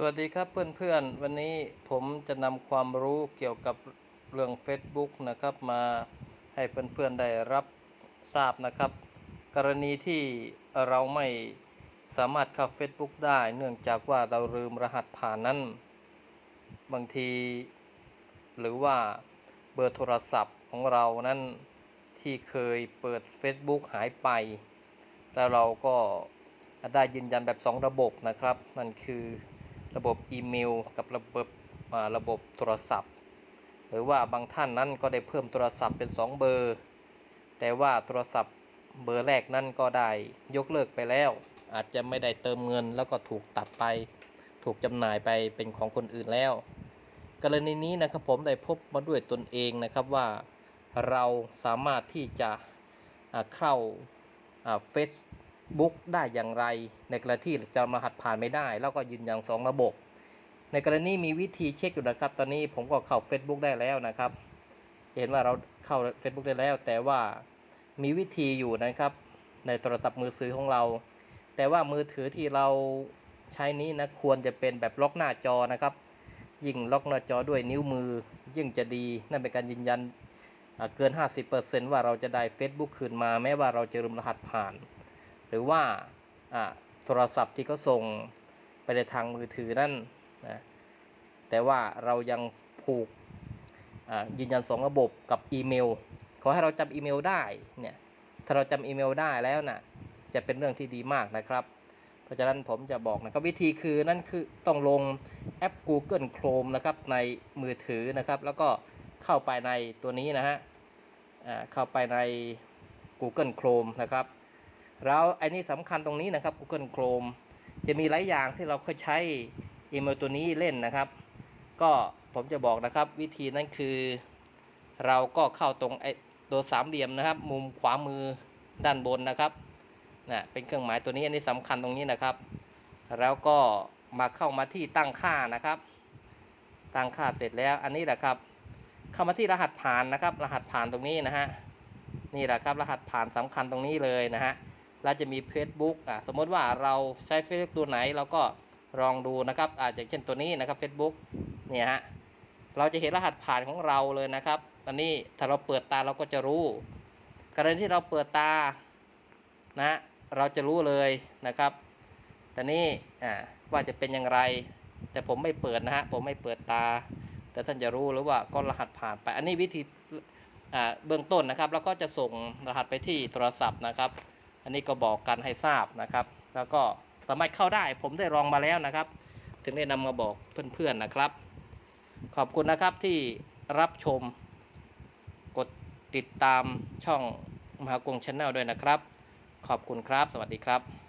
สวัสดีครับเพื่อนๆ วันนี้ผมจะนำความรู้เกี่ยวกับเรื่อง Facebook นะครับ มาให้เพื่อนๆได้รับทราบนะครับ กรณีที่เราไม่สามารถเข้า Facebook ได้ เนื่องจากว่าเราลืมรหัสผ่านนั้น บางที หรือว่าเบอร์โทรศัพท์ของเรานั้นที่เคยเปิด Facebook หายไป แล้วเราก็ได้ยืนยันแบบ 2 ระบบนะครับ นั่นคือ ระบบอีเมล กับระบบอ่าระบบโทรศัพท์ หรือว่าบางท่านนั้นก็ได้เพิ่มโทรศัพท์เป็น 2 เบอร์ แต่ว่าโทรศัพท์เบอร์แรกนั้นก็ได้ยกเลิกไปแล้ว อาจจะไม่ได้เติมเงินแล้วก็ถูกตัดไป ถูกจำหน่ายไปเป็นของคนอื่นแล้ว กรณีนี้นะครับผมได้พบมาด้วยตนเองนะครับว่าเราสามารถที่จะอ่าเข้าเฟซ บุ๊กได้อย่างไร ในกรณีที่จำรหัสผ่านไม่ได้ แล้วก็ยืนยันสองระบบ ในกรณีมีวิธีเช็คอยู่นะครับ ตอนนี้ผมก็เข้า Facebook ได้แล้วนะครับ จะเห็นว่าเราเข้า Facebook ได้แล้ว แต่ว่ามีวิธีอยู่นะครับ ในโทรศัพท์มือถือของเรา แต่ว่ามือถือที่เราใช้นี้นะควรจะเป็นแบบล็อกหน้าจอนะครับ ยิ่งล็อกหน้าจอด้วยนิ้วมือ ยิ่งจะดีนั่นเป็นการยืนยันอ่าเกิน 50%ว่าเราจะได้ Facebook คืนมาแม้ว่าเราจะลืมรหัสผ่าน หรือว่าโทรศัพท์ที่เขาส่งไปในทางมือถือนั่นนะแต่ว่าเรายังผูกยืนยันสองระบบกับอีเมล ขอให้เราจำอีเมลได้เนี่ยถ้าเราจำอีเมลได้แล้วนะ่ะจะเป็นเรื่องที่ดีมากนะครับ เพราะฉะนั้นผมจะบอกนะครับวิธีคือนั่นคือต้องลงแอป Google Chrome นะครับในมือถือนะครับ แล้วก็เข้าไปในตัวนี้นะฮะเข้าไปใน Google Chrome นะครับ แล้วไอ้นี่สำคัญตรงนี้นะครับ Google Chrome จะมีหลายอย่างที่เราเคยใช้อีเมลตัวนี้เล่นนะครับ ก็ผมจะบอกนะครับ วิธีนั้นคือ เราก็เข้าตรงไอ้ตัวสามเหลี่ยมนะครับ มุมขวามือด้านบนนะครับนะเป็นเครื่องหมายตัวนี้อันนี้สำคัญตรงนี้นะครับ แล้วก็มาเข้ามาที่ตั้งค่านะครับ ตั้งค่าเสร็จแล้วอันนี้แหละครับ เข้ามาที่รหัสผ่านนะครับ รหัสผ่านตรงนี้นะฮะนี่แหละครับ รหัสผ่านสำคัญตรงนี้เลยนะฮะ เราจะมี Facebook อะสมมติว่าเราใช้ Facebook ตัวไหนเราก็ลองดูนะครับอาจจะเช่นตัวนี้นะครับ Facebook เนี่ยฮะเราจะเห็นรหัสผ่านของเราเลยนะครับตอนนี้ถ้าเราเปิดตาเราก็จะรู้ กรณีที่เราเปิดตานะเราจะรู้เลยนะครับตอนนี้อ่าว่าจะเป็นอย่างไร แต่ผมไม่เปิดนะฮะผมไม่เปิดตา แต่ท่านจะรู้หรือว่าก็รหัสผ่านไป อันนี้วิธีอ่าเบื้องต้นนะครับ แล้วก็จะส่งรหัสไปที่โทรศัพท์นะครับ อันนี้ก็บอกกันให้ทราบนะครับ แล้วก็สามารถเข้าได้ ผมได้ลองมาแล้วนะครับ ถึงได้นำมาบอกเพื่อนๆนะครับ ขอบคุณนะครับที่รับชม กดติดตามช่องมหากรุงชาแนลด้วยนะครับ ขอบคุณครับ สวัสดีครับ